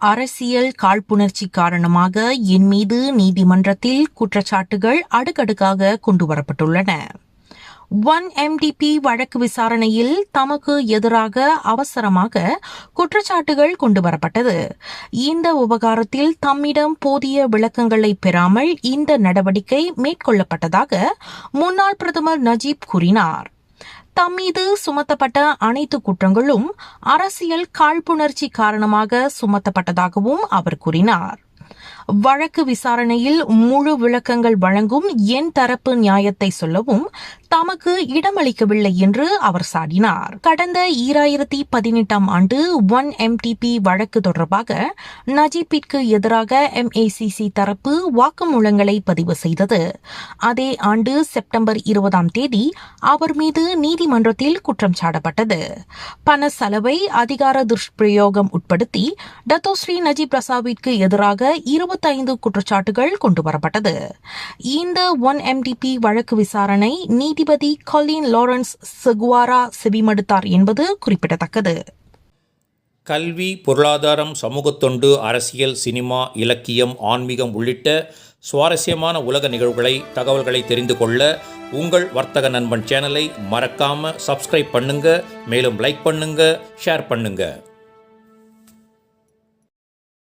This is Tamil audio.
அரசியல் காழ்ப்புணர்ச்சி காரணமாக என் மீது நீதிமன்றத்தில் குற்றச்சாட்டுகள் அடுக்கடுக்காக கொண்டுவரப்பட்டுள்ளன ஒன் எம்டிபி வழக்கு விசாரணையில் தமக்கு எதிராக அவசரமாக குற்றச்சாட்டுகள் கொண்டுவரப்பட்டது இந்த விவகாரத்தில் தம்மிடம் போதிய விளக்கங்களை பெறாமல் இந்த நடவடிக்கை மேற்கொள்ளப்பட்டதாக முன்னாள் பிரதமர் நஜீப் கூறினார். தம் மீது சுமத்தப்பட்ட அனைத்து குற்றங்களும் அரசியல் காழ்ப்புணர்ச்சி காரணமாக சுமத்தப்பட்டதாகவும் அவர் கூறினார். வழக்கு விசாரணையில் முழு விளக்கங்கள் வழங்கும் என் தரப்பு நியாயத்தை சொல்லவும் தமக்கு இடமளிக்கவில்லை என்று அவர் சாடினார். கடந்த ஈராயிரத்தி பதினெட்டாம் ஆண்டு ஒன் எம்டிபி வழக்கு தொடர்பாக நஜீப்பிற்கு எதிராக எம்ஏசிசி தரப்பு வாக்குமூலங்களை பதிவு செய்தது. அதே ஆண்டு செப்டம்பர் இருபதாம் தேதி அவர் மீது நீதிமன்றத்தில் குற்றம் சாட்டப்பட்டது பண செலவை அதிகார துஷ்பிரயோகம் உட்படுத்தி டத்தோஸ்ரீ நஜீப் ரசாவிற்கு எதிராக இருபத்தைந்து குற்றச்சாட்டுகள் கொண்டுவரப்பட்டது இந்த ஒன் எம்டிபி வழக்கு விசாரணை நீதிபதி கொலின் லாரன்ஸ் செகுவாரா செவிமடுத்தார் என்பது குறிப்பிடத்தக்கது. கல்வி பொருளாதாரம் சமூகத்தொண்டு அரசியல் சினிமா இலக்கியம் ஆன்மீகம் உள்ளிட்ட சுவாரஸ்யமான உலக நிகழ்வுகளை தகவல்களை தெரிந்து கொள்ள உங்கள் வர்த்தக நண்பன் சேனலை மறக்காமல் சப்ஸ்கிரைப் பண்ணுங்கள் மேலும் லைக் பண்ணுங்கள் ஷேர் பண்ணுங்கள்